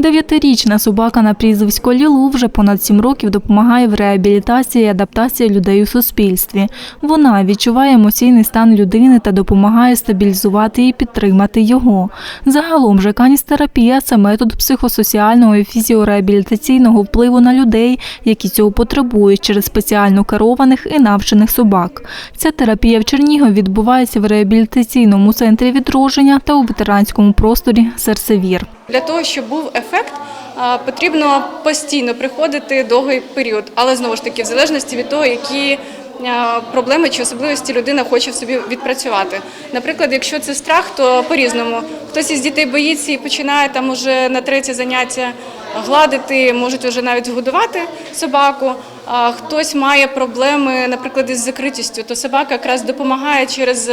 Дев'ятирічна собака на прізвисько Лілу вже понад сім років допомагає в реабілітації і адаптації людей у суспільстві. Вона відчуває емоційний стан людини та допомагає стабілізувати і підтримати його. Загалом же каністерапія – це метод психосоціального і фізіореабілітаційного впливу на людей, які цього потребують через спеціально керованих і навчених собак. Ця терапія в Чернігові відбувається в реабілітаційному центрі відродження та у ветеранському просторі Серсевір. Для того, щоб був ефект, потрібно постійно приходити довгий період, але знову ж таки, в залежності від того, які проблеми чи особливості людина хоче в собі відпрацювати. Наприклад, якщо це страх, то по-різному. Хтось із дітей боїться і починає там уже на третє заняття гладити, можуть вже навіть годувати собаку. А хтось має проблеми, наприклад, із закритістю, то собака якраз допомагає через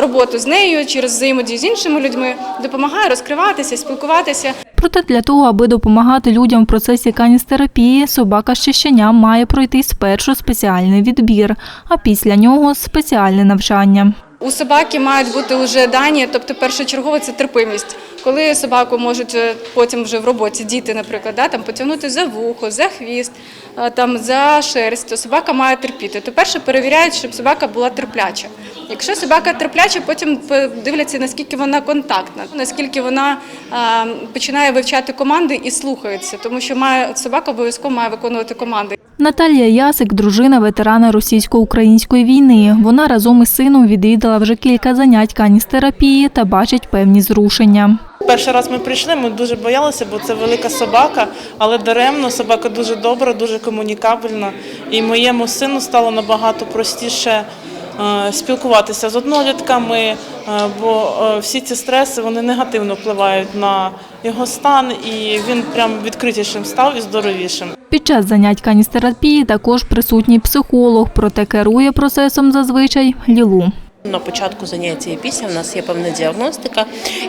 роботу з нею, через взаємодію з іншими людьми, допомагає розкриватися, спілкуватися. Проте для того, аби допомагати людям в процесі каністерапії, собака з щищенням має пройти спершу спеціальний відбір, а після нього спеціальне навчання. У собаки мають бути вже дані, тобто першочергово це терпимість. Коли собаку можуть е, потім вже в роботі діти, наприклад, да, там потягнути за вухо, за хвіст, е, там за шерсть, то собака має терпіти. То перше перевіряють, щоб собака була терпляча. Якщо собака терпляча, потім дивляться, наскільки вона контактна, наскільки вона е, починає вивчати команди і слухається, тому що має собака обов'язково має виконувати команди. Наталія Ясик – дружина ветерана російсько-української війни. Вона разом із сином відвідала вже кілька занять каністерапії та бачить певні зрушення. Перший раз ми прийшли, ми дуже боялися, бо це велика собака, але даремно собака дуже добра, дуже комунікабельна. І моєму сину стало набагато простіше спілкуватися з однолітками, е, бо е, всі ці стреси вони негативно впливають на його стан, і він прям відкритішим став і здоровішим. Під час занять каністерапії також присутній психолог, проте керує процесом зазвичай Лілу. На початку заняття і після в нас є певна діагностика,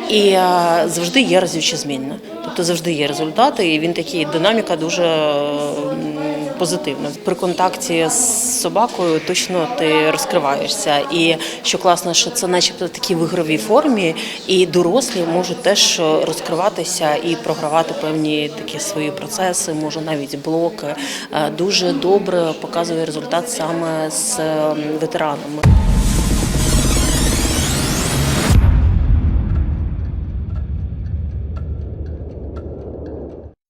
і е, завжди є разючі змінна. Тобто завжди є результати, і він такий динаміка дуже м, позитивна. При контакті з собакою точно ти розкриваєшся. І що класно, що це начебто такі в ігровій формі, і дорослі можуть теж розкриватися і програвати певні такі свої процеси, може навіть блоки. Е, Дуже добре показує результат саме з ем, ветеранами.